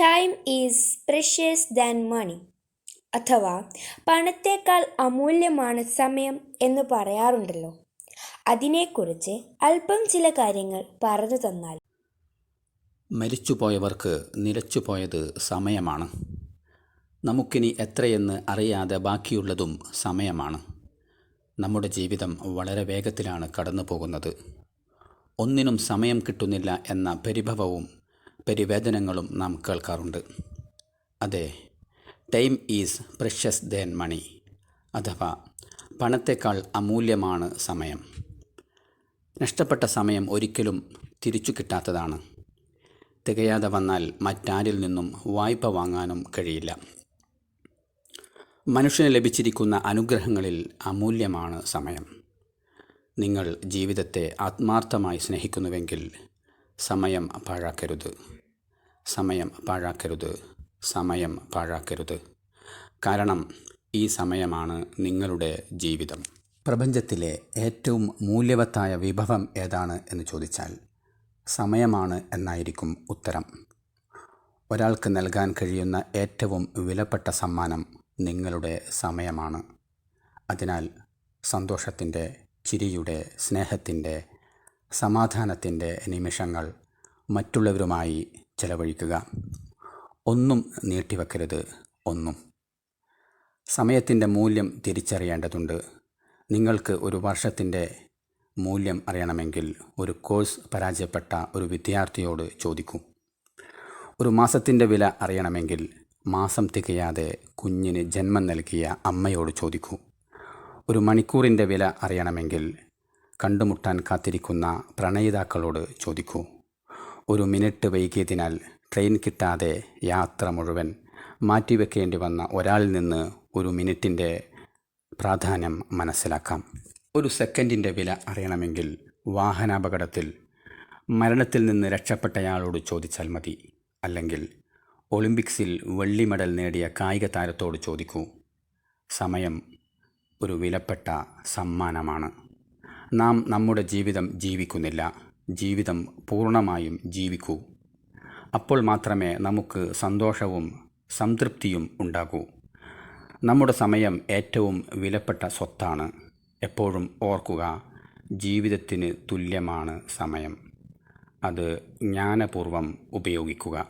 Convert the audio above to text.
Time is precious than money അഥവാ പണത്തേക്കാൾ അമൂല്യമാണ് സമയം എന്ന് പറയാറുണ്ടല്ലോ. അതിനെക്കുറിച്ച് അല്പം ചില കാര്യങ്ങൾ പറഞ്ഞു തന്നാൽ. മരിച്ചുപോയവർക്ക് നിലച്ചുപോയത് സമയമാണ്. നമുക്കിനി എത്രയെന്ന് അറിയാതെ ബാക്കിയുള്ളതും സമയമാണ്. നമ്മുടെ ജീവിതം വളരെ വേഗത്തിലാണ് കടന്നു പോകുന്നത് ഒന്നിനും സമയം കിട്ടുന്നില്ല എന്ന പരിഭവവും പരിവേദനങ്ങളും നാം കേൾക്കാറുണ്ട്. അതെ time is precious than money അഥവാ പണത്തേക്കാൾ അമൂല്യമാണ് സമയം. നഷ്ടപ്പെട്ട സമയം ഒരിക്കലും തിരിച്ചു കിട്ടാത്തതാണ്. തികയാതെ വന്നാൽ മറ്റാരിൽ നിന്നും വായ്പ വാങ്ങാനും കഴിയില്ല. മനുഷ്യന് ലഭിച്ചിരിക്കുന്ന അനുഗ്രഹങ്ങളിൽ അമൂല്യമാണ് സമയം. നിങ്ങൾ ജീവിതത്തെ ആത്മാർത്ഥമായി സ്നേഹിക്കുന്നുവെങ്കിൽ സമയം പാഴാക്കരുത്. സമയം പാഴാക്കരുത് സമയം പാഴാക്കരുത്. കാരണം ഈ സമയമാണ് നിങ്ങളുടെ ജീവിതം. പ്രപഞ്ചത്തിലെ ഏറ്റവും മൂല്യവത്തായ വിഭവം ഏതാണ് എന്ന് ചോദിച്ചാൽ സമയമാണ് എന്നായിരിക്കും ഉത്തരം. ഒരാൾക്ക് നൽകാൻ കഴിയുന്ന ഏറ്റവും വിലപ്പെട്ട സമ്മാനം നിങ്ങളുടെ സമയമാണ്. അതിനാൽ സന്തോഷത്തിന്റെ ചിരിയുടെ സ്നേഹത്തിന്റെ സമാധാനത്തിന്റെ നിമിഷങ്ങൾ മറ്റുള്ളവരുമായി ചെലവഴിക്കുക. ഒന്നും നീട്ടിവെക്കരുത് ഒന്നും. സമയത്തിന്റെ മൂല്യം തിരിച്ചറിയേണ്ടതുണ്ട്. നിങ്ങൾക്ക് ഒരു വർഷത്തിന്റെ മൂല്യം അറിയണമെങ്കിൽ ഒരു കോഴ്സ് പരാജയപ്പെട്ട ഒരു വിദ്യാർത്ഥിയോട് ചോദിക്കൂ. ഒരു മാസത്തിന്റെ വില അറിയണമെങ്കിൽ മാസം തികയാതെ കുഞ്ഞിന് ജന്മം നൽകിയ അമ്മയോട് ചോദിക്കൂ. ഒരു മണിക്കൂറിന്റെ വില അറിയണമെങ്കിൽ കണ്ടുമുട്ടാൻ കാത്തിരിക്കുന്ന പ്രണയിതാക്കളോട് ചോദിക്കൂ. ഒരു മിനിറ്റ് വൈകിയതിനാൽ ട്രെയിൻ കിട്ടാതെ യാത്ര മുഴുവൻ മാറ്റിവെക്കേണ്ടി വന്ന ഒരാളിൽ നിന്ന് ഒരു മിനിറ്റിന്റെ പ്രാധാന്യം മനസ്സിലാക്കാം. ഒരു സെക്കൻഡിന്റെ വില അറിയണമെങ്കിൽ വാഹനാപകടത്തിൽ മരണത്തിൽ നിന്ന് രക്ഷപ്പെട്ടയാളോട് ചോദിച്ചാൽ മതി. അല്ലെങ്കിൽ ഒളിമ്പിക്സിൽ വെള്ളി മെഡൽ നേടിയ കായിക താരത്തോട് ചോദിക്കൂ. സമയം ഒരു വിലപ്പെട്ട സമ്മാനമാണ്. നാം നമ്മുടെ ജീവിതം ജീവിക്കുന്നില്ല. ജീവിതം പൂർണമായും ജീവിക്കൂ. അപ്പോൾ മാത്രമേ നമുക്ക് സന്തോഷവും സംതൃപ്തിയും ഉണ്ടാകൂ. നമ്മുടെ സമയം ഏറ്റവും വിലപ്പെട്ട സ്വത്താണ്. എപ്പോഴും ഓർക്കുക ജീവിതത്തിന് തുല്യമാണ് സമയം. അത് ജ്ഞാനപൂർവം ഉപയോഗിക്കുക.